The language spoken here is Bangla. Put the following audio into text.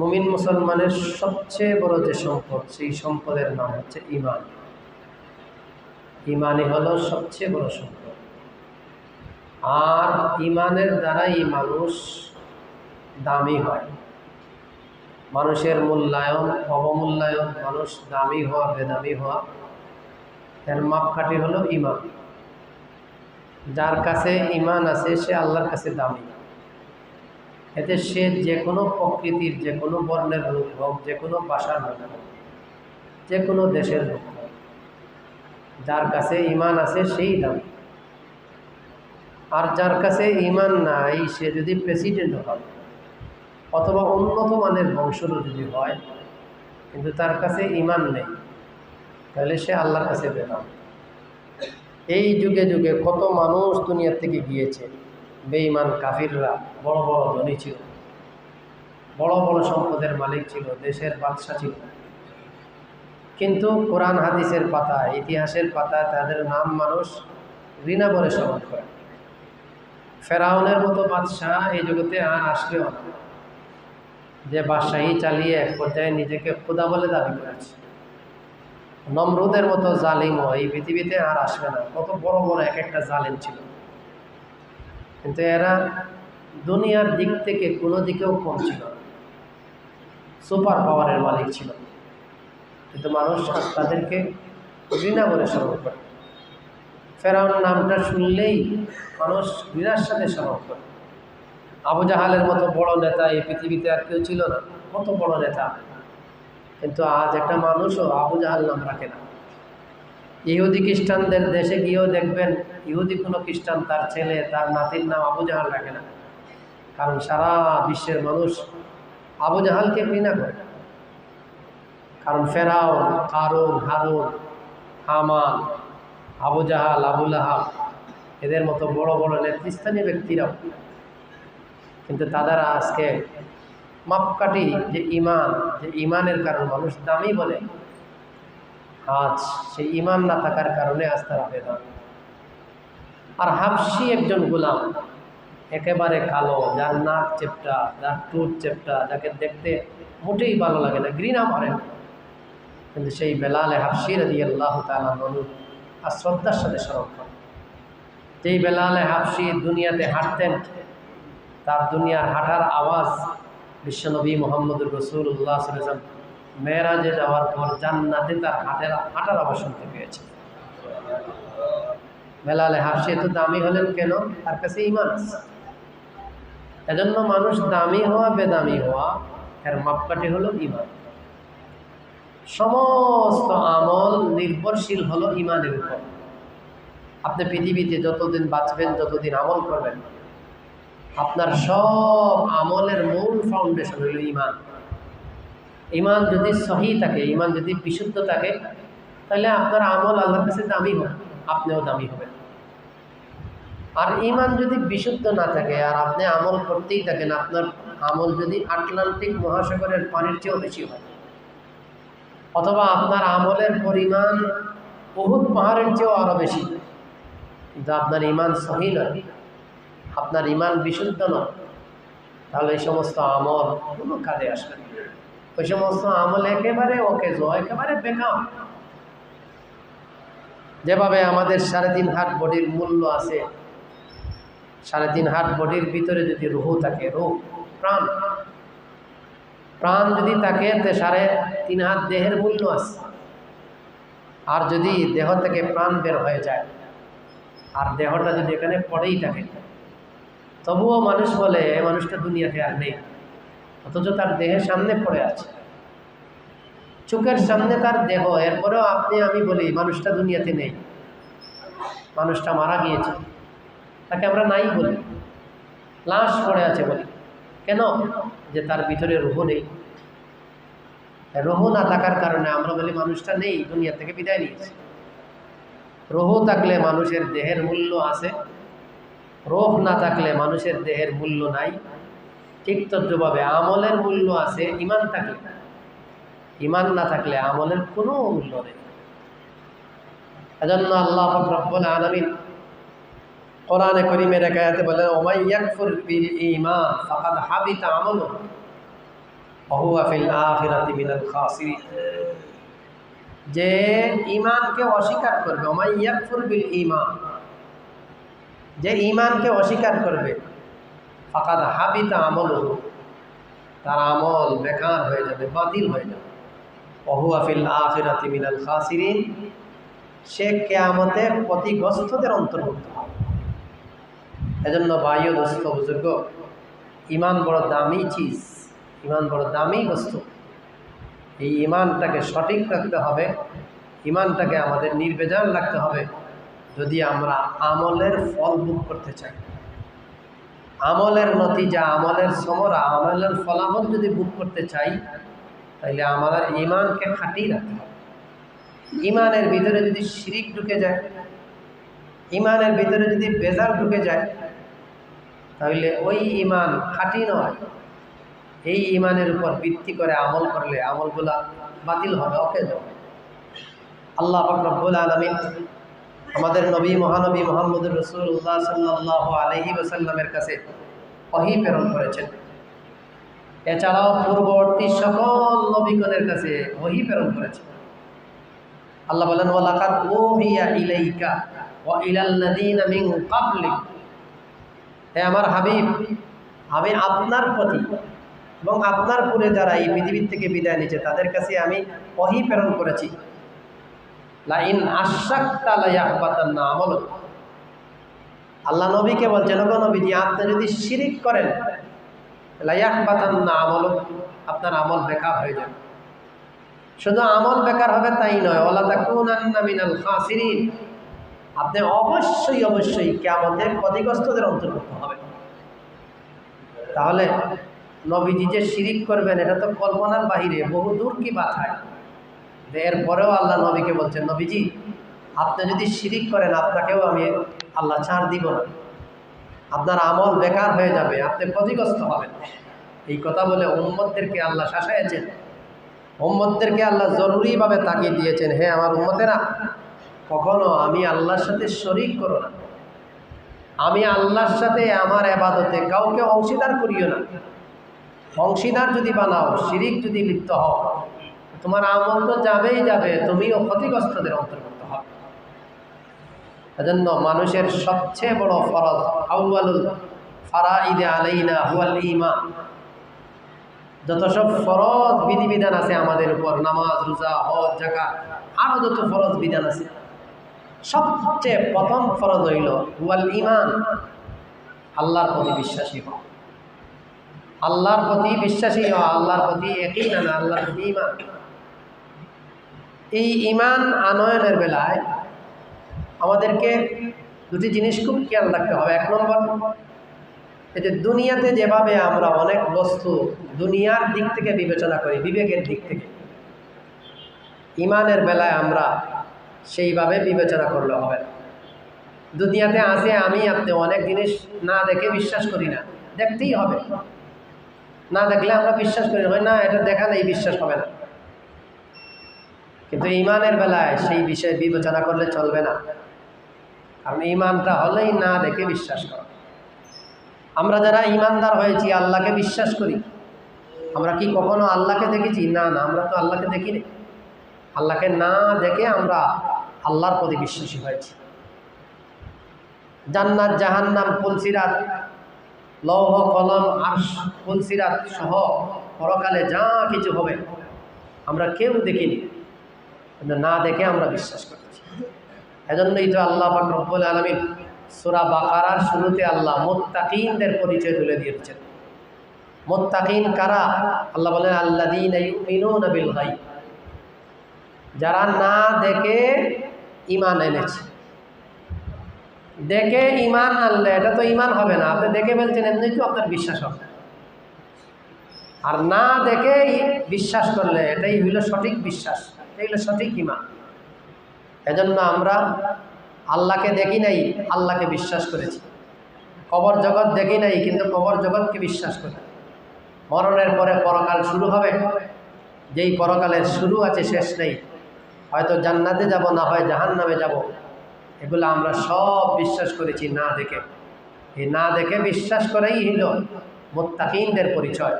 মুমিন মুসলমানের সবচেয়ে বড় যে সম্পদ, সেই সম্পদের নাম হচ্ছে ইমান ইমানই হলো সবচেয়ে বড় সম্পদ। আর ইমানের দ্বারাই মানুষ দামি হয়। মানুষের মূল্যায়ন, অবমূল্যায়ন, মানুষ দামি হওয়া, বেদামি হওয়া, এর মাপকাঠি হলো ইমান যার কাছে ইমান আছে, সে আল্লাহর কাছে দামি। এতে সে যে কোনো প্রকৃতির, যে কোনো বর্ণের লোক হোক, যে কোনো বাসার লোক হোক, যে কোনো দেশের লোক হোক, যার কাছে ইমান আছে সেই দামি। আর যার কাছে ইমান নাই, সে যদি প্রেসিডেন্ট হয় অথবা উন্নত মানের বংশরও যদি হয়, কিন্তু তার কাছে ইমান নেই, তাহলে সে আল্লাহর কাছে বেদাম এই যুগে যুগে কত মানুষ দুনিয়ার থেকে গিয়েছে। বেঈমান কাফিররা বড় বড় ধনী ছিল। বড় বড় সম্পদের মালিক ছিল, দেশের বাদশা ছিল। কিন্তু কোরআন হাদিসের পাতা, ইতিহাসের পাতা, তাদের নাম মানুষ ঘৃণা করে স্মরণ করে। ফেরাউনের মতো বাদশাহ এই জগতে আর আসবেও না। যে বাদশাহী চালিয়ে এক পর্যায়ে নিজেকে খোদা বলে দাবি করেছে। নমরুদের মতো জালিমও এই পৃথিবীতে আর আসবে না। কত বড় বড় এক একটা জালিম ছিল। কিন্তু এরা দুনিয়ার দিক থেকে কোনো দিকেও কম ছিল সুপার পাওয়ারের মালিক ছিল। কিন্তু মানুষ তাদেরকে ঘৃণা করে স্মরণ করে। ফেরাউন নামটা শুনলেই মানুষ ঘৃণার সাথে স্মরণ করে। আবু জাহালের মতো বড় নেতা এই পৃথিবীতে আর কেউ ছিল না। কত বড় নেতা। কিন্তু আজ একটা মানুষও আবু জাহাল নাম রাখে না। ইহুদি খ্রিস্টানদের দেশে গিয়েও দেখবেন, ইহুদি কোনো খ্রিস্টান তার ছেলে, তার নাতির নাম আবু জাহাল রাখে না। কারণ সারা বিশ্বের মানুষ আবু জাহালকে ঘৃণা করে। কারণ ফেরাও কারুন হারুন, হামান, আবু জাহাল আবুল আহাব এদের মতো বড় বড় নেতৃস্থানীয় ব্যক্তিরাও। কিন্তু তারা আজকে মাপকাঠি যে ইমান, যে ইমানের কারণ মানুষ দামি বলে আজ সেই ইমান না থাকার কারণে আজ তারা বেদান আর হাফসি একজন গোলাম, একেবারে কালো, যার নাক চেপটা, যার টুট চেপটা, যাকে দেখতে মোটেই ভালো লাগে না, ঘৃণা মারেন কিন্তু সেই বেলালে হাফসি রাদি আল্লাহ তালা আর শ্রদ্ধার সাথে স্মরণ যেই বেলালে হাফসি দুনিয়াতে হাঁটতেন, তার দুনিয়ার হাঁটার আওয়াজ বিশ্বনবী মোহাম্মদ রসুল্লাহ সাল্লাম মেয়েরাজে যাওয়ার পর জান্নাতে তার হাটের হাঁটার আওয়াজ শুনতে পেয়েছে। বেলালে হাফসি এত দামি হলেন কেন? তার কাছে ইমান এজন্য মানুষ দামি হওয়া, বেদামি হওয়া, এর মাপকাঠি হলো ইমান সমস্ত আমল নির্ভরশীল হলো ইমানের উপর। আপনি পৃথিবীতে যতদিন বাঁচবেন, যতদিন আমল করবেন, আপনার সব আমলের মূল ফাউন্ডেশন হইল ইমান ইমান যদি সহি থাকে, ইমান যদি বিশুদ্ধ থাকে, তাহলে আপনার আমল আল্লাহর কাছে দামি হবে, আপনিও দামি হবেন। আর ইমান যদি বিশুদ্ধ না থাকে, আর আপনি আমল করতেই থাকেন, আপনার আমল যদি আটলান্টিক মহাসাগরের পানির চেয়েও বেশি হয়, অথবা আপনার আমলের পরিমাণ বহুত পাহাড়ের চেয়েও আরও বেশি, কিন্তু আপনার ইমান সহি নয়, আপনার ইমান বিশুদ্ধ নয়, তাহলে এই সমস্ত আমল কোনো কাজে আসবে না। ওই সমস্ত আমল একেবারে ওকে একেবারে বেকার যেভাবে আমাদের সাড়ে তিন হাট বডির মূল্য আছে সাড়ে তিন হাট বডির ভিতরে যদি রুহু থাকে, রুহ, প্রাণ। প্রাণ যদি থাকে সাড়ে তিন হাত দেহের মূল্য আছে। আর যদি দেহ থেকে প্রাণ বের হয়ে যায়, আর দেহটা যদি এখানে পড়েই থাকে, তবুও মানুষ বলে মানুষটা দুনিয়াতে আর নেই। অথচ তার দেহের সামনে পড়ে আছে। চোখের সামনে তার দেহ, এরপরেও আপনি, আমি বলি, মানুষটা দুনিয়াতে নেই। মানুষটা মারা গিয়েছে। তাকে আমরা নাই বলি। লাশ পড়ে আছে বলি। কেন? যে তার ভিতরে রুহ নেই। রুহ না থাকার কারণে আমরা বলি, মানুষটা নেই, দুনিয়া থেকে বিদায় নিয়েছে। রুহ থাকলে মানুষের দেহের মূল্য আছে। রোহ না থাকলে মানুষের দেহের মূল্য নাই। ঠিক তদ্রুভাবে আমলের মূল্য আছে ইমান থাকলে। ইমান না থাকলে আমলের কোনো মূল্য নেই। এজন্য আল্লাহ রব্বুল আলমিন কোরআনে করিমের একায়াতে বলেন ওমাই ইয়াকফুর বিল ঈমান ফাকাদ হাবিতা আমালু অহুয়া ফিল আখিরাতি মিনাল খাসিরিন। যে ইমানকে অস্বীকার করবে ওমাই ইয়াকফুর বিল ইমান যে ইমানকে অস্বীকার করবে ফাকাদ হাবিতা আমল তার আমল বেকার হয়ে যাবে, বাতিল হয়ে যাবে। অহুয়া ফিল আখিরাতি মিনাল খাসিরিন। সে কেয়ামতে ক্ষতিগ্রস্তদের অন্তর্ভুক্ত হবে। এজন্য বায়ু দোস্ত, বুজুর্গ, ইমান বড় দামি চিজ, ইমান বড় দামি বস্তু। এই ইমানটাকে সঠিক রাখতে হবে, ইমানটাকে আমাদের নির্বেজান রাখতে হবে। যদি আমরা আমলের ফল ভোগ করতে চাই আমলের নতিজা, আমলের সমরা, আমলের ফলাফল যদি ভোগ করতে চাই তাহলে আমাদের ইমানকে খাটিয়ে রাখতে হবে। ইমানের ভিতরে যদি শিরিক ঢুকে যায় ইমানের ভিতরে যদি বেজার ঢুকে যায় তাহলে ওই ইমান খাঁটি নয়। এই ইমানের উপর ভিত্তি করে আমল করলে আমলগুলা বাতিল হবে, অকেজ। আল্লাহ রব্বুল আলমিন আমাদের নবী, মহানবী মোহাম্মদুর রসুল্লাহ সাল্লাহ আলহি ওসাল্লামের কাছে অহি প্রেরণ করেছেন। এছাড়াও পূর্ববর্তী সকল নবীগণের কাছে ওহি প্রেরণ করেছেন। আল্লাহ বলেন ওয়ালাকাত ওহিয়া ইলাইকা ওয়া ইলাল্লাযীনা মিন ক্বাবলিক। হে আমার হাবিব, আমি আপনার প্রতি এবং আপনার পরে যারা এই পৃথিবীর থেকে বিদায় নিচ্ছে তাদের কাছে আমি অহি প্রেরণ করেছি। আল্লাহ নবীকে বলছেন, ওগো নবীজি, আপনি যদি শিরিক করেন লাইয়াহবাতান না আমল, আপনার আমল বেকার হয়ে যাবে। শুধু আমল বেকার হবে তাই নয় ওলা আপনি অবশ্যই অবশ্যই কেমতের ক্ষতিগ্রস্তদের অন্তর্ভুক্ত হবে তাহলে নবীজি যে শিরিক করবেন, এটা তো কল্পনার বাহিরে বহু দূর কি বাথায় এরপরেও আল্লাহ নবীকে বলছেন, নবীজি, আপনি যদি শিরিক করেন, আপনাকেও আমি আল্লাহ ছাড় দিব না। আপনার আমল বেকার হয়ে যাবে, আপনি ক্ষতিগ্রস্ত হবেন। এই কথা বলে উম্মতদেরকে আল্লাহ শাসাইছেন উম্মতদেরকে আল্লাহ জরুরিভাবে তাকিয়ে দিয়েছেন হ্যাঁ আমার উম্মতেরা, কখনো আমি আল্লাহর সাথে শরিক করো না। আমি আল্লাহর সাথে আমার আবাদতে কাউকে অংশীদার করিও না। অংশীদার যদি বানাও, শিরিক যদি লিপ্ত হও তোমার আমল তো যাবেই যাবে, তুমিও ক্ষতিগ্রস্তদের অন্তর্ভুক্ত হবে এজন্য মানুষের সবচেয়ে বড় ফরজ আউয়ালুল ফারা যত সব ফরজ বিধিবিধান আছে আমাদের উপর, নামাজ, রোজা, হজ জাকা আরও যত ফরজ বিধান আছে, সবচেয়ে প্রথম ফরজ হইল হুয়াল ইমান আল্লাহর প্রতি বিশ্বাসী হওয়া আল্লাহর প্রতি বিশ্বাসী হওয়া আল্লাহর প্রতি একই না আল্লাহর প্রতি ইমান এই ইমান আনয়নের বেলায় আমাদেরকে দুটি জিনিস খুব খেয়াল রাখতে হবে। এক নম্বর, এই যে দুনিয়াতে যেভাবে আমরা অনেক বস্তু দুনিয়ার দিক থেকে বিবেচনা করি, বিবেকের দিক থেকে ইমানের বেলায় আমরা সেইভাবে বিবেচনা করলে হবে। দুনিয়াতে আছে, আমি, আপনি অনেক জিনিস না দেখে বিশ্বাস করি না, দেখতেই হবে। না দেখলে আমরা বিশ্বাস করি না, এটা দেখা নেই, বিশ্বাস হবে না। কিন্তু ইমানের বেলায় সেই বিষয়ে বিবেচনা করলে চলবে না। কারণ ইমানটা হলেই না দেখে বিশ্বাস করা। আমরা যারা ইমানদার হয়েছি, আল্লাহকে বিশ্বাস করি। আমরা কি কখনো আল্লাহকে দেখেছি? না না, আমরা তো আল্লাহকে দেখিনি। আল্লাহকে না দেখে আমরা আল্লাহর প্রতি বিশ্বাসী হয়েছি। জান্নাত, জাহান্নাম পুলসিরাত লৌহ, কলম, আর্শ পুলসিরাত সহ পরকালে যা কিছু হবে, আমরা কেউ দেখিনি। কিন্তু না দেখে আমরা বিশ্বাস করছি এজন্যই তো আল্লাহ রব্বুল আলমিন সুরা বাকারার শুরুতে আল্লাহ মোত্তাকিনদের পরিচয় তুলে দিয়েছেন। মোত্তাকিন কারা? আল্লাহ বলেন আল্লাহ দিন গাইব যারা না দেখে ইমান এনেছে। দেখে ইমান আনলে এটা তো ইমান হবে না। আপনি দেখে ফেলছেন এমনি তো আপনার বিশ্বাস হবে। আর না দেখে বিশ্বাস করলে এটাই হইল সঠিক বিশ্বাস। হইল সঠিক ইমান। এজন্য আমরা আল্লাহকে দেখি নাই, আল্লাহকে বিশ্বাস করেছি। কবর জগৎ দেখি নাই, কিন্তু কবর জগৎকে বিশ্বাস করি। মরণের পরে পরকাল শুরু হবে। যেই পরকালের শুরু আছে, শেষ নেই। হয়তো জান্নাতে যাব, না হয় জাহান নামে যাব। এগুলো আমরা সব বিশ্বাস করেছি না দেখে। এই না দেখে বিশ্বাস করেই হইল মোত্তাকিনদের পরিচয়।